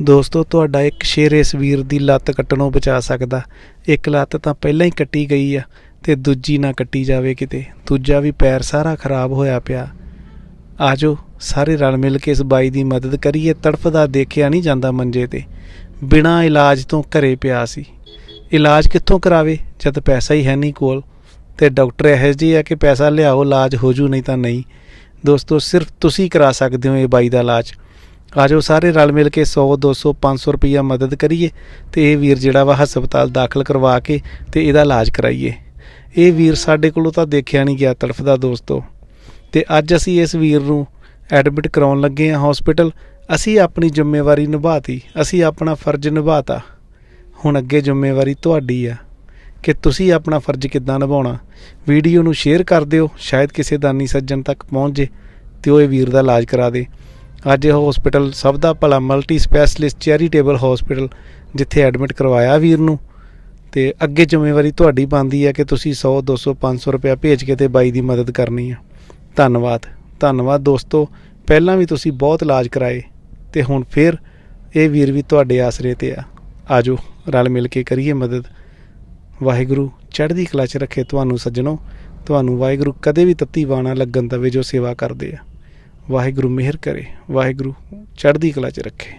ਦੋਸਤੋ, ਤੁਹਾਡਾ ਇੱਕ ਸ਼ੇਰ ਇਸ ਵੀਰ ਦੀ ਲੱਤ ਕੱਟਣੋਂ ਬਚਾ ਸਕਦਾ। ਇੱਕ ਲੱਤ ਤਾਂ ਪਹਿਲਾਂ ਹੀ ਕੱਟੀ ਗਈ ਆ ਤੇ ਦੂਜੀ ਨਾ ਕੱਟੀ ਜਾਵੇ ਕਿਤੇ। ਦੂਜਾ ਵੀ ਪੈਰ ਸਾਰਾ ਖਰਾਬ ਹੋਇਆ ਪਿਆ। ਆਜੋ, ਸਾਰੇ ਰਲ ਮਿਲ ਕੇ ਇਸ ਬਾਈ ਦੀ ਮਦਦ ਕਰੀਏ, ਤੜਫਦਾ ਦੇਖਿਆ ਨਹੀਂ ਜਾਂਦਾ ਮੰਜੇ ਤੇ। ਬਿਨਾਂ ਇਲਾਜ ਤੋਂ ਘਰੇ ਪਿਆ ਸੀ। ਇਲਾਜ ਕਿੱਥੋਂ ਕਰਾਵੇ, ਜਦ ਪੈਸਾ ਹੀ ਹੈ ਨਹੀਂ ਕੋਲ। ਤੇ ਡਾਕਟਰ ਇਹੋ ਜਿਹੇ ਆ ਕਿ ਪੈਸਾ ਲਿਆਓ, ਇਲਾਜ ਹੋ ਜੂ, ਨਹੀਂ ਤਾਂ ਨਹੀਂ। ਦੋਸਤੋ, ਸਿਰਫ ਤੁਸੀਂ ਕਰਾ ਸਕਦੇ ਹੋ ਇਹ ਬਾਈ ਦਾ ਇਲਾਜ। ਆਜੋ ਸਾਰੇ ਰਲ ਮਿਲ ਕੇ 100 200 500 ਰੁਪਈਆ ਮਦਦ ਕਰੀਏ ਤੇ ਇਹ ਵੀਰ ਜਿਹੜਾ ਵਾ ਹਸਪਤਾਲ ਦਾਖਲ ਕਰਵਾ ਕੇ ਤੇ ਇਹਦਾ ਇਲਾਜ ਕਰਾਈਏ। ਇਹ ਵੀਰ ਸਾਡੇ ਕੋਲੋਂ ਤਾਂ ਦੇਖਿਆ ਨਹੀਂ ਗਿਆ ਤੜਫਦਾ ਦੋਸਤੋ। ਤੇ ਅੱਜ ਅਸੀਂ ਇਸ ਵੀਰ ਨੂੰ ਐਡਮਿਟ ਕਰਾਉਣ ਲੱਗੇ ਹਾਂ ਹਸਪੀਟਲ ਅਸੀਂ ਆਪਣੀ ਜ਼ਿੰਮੇਵਾਰੀ ਨਿਭਾਤੀ। ਅਸੀਂ ਆਪਣਾ ਫਰਜ਼ ਨਿਭਾਤਾ। ਹੁਣ ਅੱਗੇ ਜ਼ਿੰਮੇਵਾਰੀ ਤੁਹਾਡੀ ਆ ਕਿ ਤੁਸੀਂ ਆਪਣਾ ਫਰਜ਼ ਕਿੱਦਾਂ ਨਿਭਾਉਣਾ। ਵੀਡੀਓ ਨੂੰ ਸ਼ੇਅਰ ਕਰ ਦਿਓ। ਸ਼ਾਇਦ ਕਿਸੇ ਦਾਨੀ ਸੱਜਣ ਤੱਕ ਪਹੁੰਚ ਜੇ ਤੇ ਉਹ ਇਹ ਵੀਰ ਦਾ ਇਲਾਜ ਕਰਾ ਦੇ। ਅੱਜ ਇਹ ਹਸਪੀਟਲ ਸਭ ਦਾ ਭਲਾ ਮਲਟੀ ਸਪੈਸ਼ਲਿਸਟ ਚੈਰੀਟੇਬਲ ਹਸਪੀਟਲ ਜਿੱਥੇ ਐਡਮਿਟ ਕਰਵਾਇਆ ਵੀਰ ਨੂੰ। ਤੇ ਅੱਗੇ ਜ਼ਿੰਮੇਵਾਰੀ ਤੁਹਾਡੀ ਬਣਦੀ ਹੈ ਕਿ ਤੁਸੀਂ 100 200 500 ਰੁਪਇਆ ਭੇਜ ਕੇ ਤੇ ਬਾਈ ਦੀ ਮਦਦ ਕਰਨੀ ਆ। ਧੰਨਵਾਦ। ਧੰਨਵਾਦ ਦੋਸਤੋ, ਪਹਿਲਾਂ ਵੀ ਤੁਸੀਂ ਬਹੁਤ ਇਲਾਜ ਕਰਾਏ, ਤੇ ਹੁਣ ਫਿਰ ਇਹ ਵੀਰ ਵੀ ਤੁਹਾਡੇ ਆਸਰੇ ਤੇ ਆ। ਆਜੋ, ਰਲ ਮਿਲ ਕੇ ਕਰੀਏ ਮਦਦ। ਵਾਹਿਗੁਰੂ ਚੜ੍ਹਦੀ ਕਲਾ 'ਚ ਰੱਖੇ ਤੁਹਾਨੂੰ ਸੱਜਣੋ। ਤੁਹਾਨੂੰ ਵਾਹਿਗੁਰੂ ਕਦੇ ਵੀ ਤੱਤੀ ਬਾਣਾ ਲੱਗਣ ਦਵੇ ਜੋ ਸੇਵਾ ਕਰਦੇ ਆ। ਵਾਹਿਗੁਰੂ ਮਿਹਰ ਕਰੇ ਵਾਹਿਗੁਰੂ ਚੜ੍ਹਦੀ ਕਲਾ 'ਚ ਰੱਖੇ।